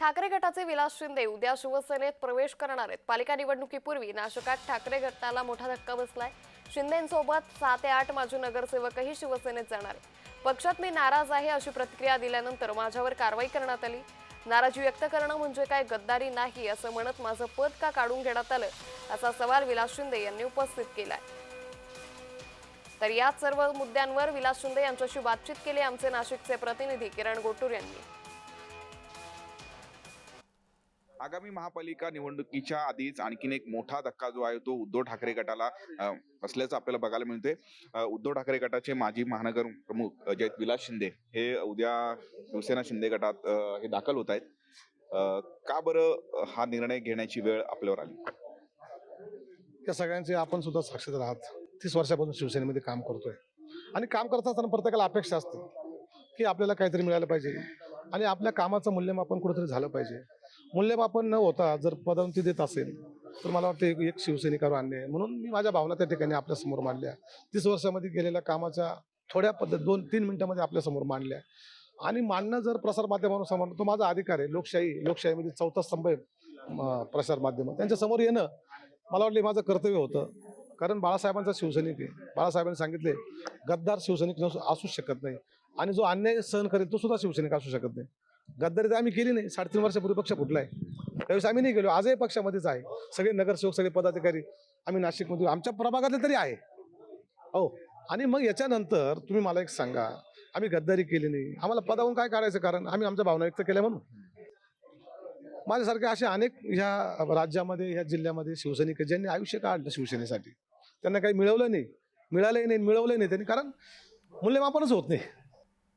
ठाकरे गटाचे विलास शिंदे उद्या शिवसेनेत प्रवेश करणार आहेत. पालिका निवडणुकीपूर्वी नाशकात ठाकरे गटाला मोठा धक्का बसलाय. शिंदेसोबत सहा ते आठ माजी नगरसेवकही शिवसेनेत जाणार आहेत. पक्षात मी नाराज आहे अशी प्रतिक्रिया दिल्यानंतर माझ्यावर कारवाई करण्यात आली. नाराजी व्यक्त करणं म्हणजे काय गद्दारी नाही असं म्हणत माझं पद का काढून घेण्यात आलं असा सवाल विलास शिंदे यांनी उपस्थित केलाय. तर याच सर्व मुद्द्यांवर विलास शिंदे यांच्याशी बातचीत केली आमचे नाशिकचे प्रतिनिधी किरण गोटूर यांनी. आगामी महापालिका निवडणुकीच्या आधीच आणखीन एक मोठा धक्का जो आहे तो उद्धव ठाकरे गटाला असल्याचं आपल्याला बघायला मिळते उद्धव ठाकरे गटाचे माजी महानगर प्रमुख जयत विलास शिंदे हे उद्या शिवसेना शिंदे गटात हे दाखल होत आहेत. का बरं हा निर्णय घेण्याची वेळ आपल्यावर आली? या सगळ्यांचे आपण सुद्धा साक्षीदार आहात. तीस वर्षापासून शिवसेनेमध्ये काम करतोय. आणि काम करत असताना प्रत्येकाला अपेक्षा असते की आपल्याला काहीतरी मिळालं पाहिजे. आणि आपल्या कामाचं मूल्यमापन कुठेतरी झालं पाहिजे. मूल्यमापन न होता जर पदोन्नती देत असेल तर मला वाटतं एक- शिवसैनिकावर आणणे म्हणून मी माझ्या भावना त्या ठिकाणी आपल्यासमोर मांडल्या. तीस वर्षामध्ये गेलेल्या कामाच्या थोड्या पद्धत दोन तीन मिनिटामध्ये आपल्यासमोर मांडल्या. आणि मांडणं जर प्रसारमाध्यमांवर समोर तो माझा अधिकार आहे. लोकशाही लोकशाहीमध्ये चौथा स्तंभ आहे म, त्यांच्यासमोर येणं मला वाटलं हे माझं कर्तव्य होतं. कारण बाळासाहेबांचा शिवसैनिक आहे. बाळासाहेबांनी सांगितले गद्दार शिवसैनिक असू असूच शकत नाही. आणि जो अन्याय सहन करेल तो सुद्धा शिवसैनिक असू शकत नाही. गद्दारी तर आम्ही केली नाही. साडेतीन वर्षापूर्वी पक्ष फुटलाय. त्यावेळेस आम्ही नाही गेलो. आजही पक्षामध्येच आहे. सगळे नगरसेवक सगळे पदाधिकारी आम्ही नाशिकमध्ये आमच्या प्रभागातले तरी आहे. हो. आणि मग याच्यानंतर तुम्ही मला एक सांगा. आम्ही गद्दारी केली नाही. आम्हाला पदावरून काय काढायचं कारण? आम्ही आमच्या भावना व्यक्त केल्या म्हणून. माझ्यासारखे असे अनेक ह्या राज्यामध्ये ह्या जिल्ह्यामध्ये शिवसैनिक ज्यांनी आयुष्य काढलं शिवसेनेसाठी. त्यांना काही मिळवलं नाही. मिळालंही नाही मिळवलंही नाही त्यांनी. कारण मूल्यमापनच होत नाही.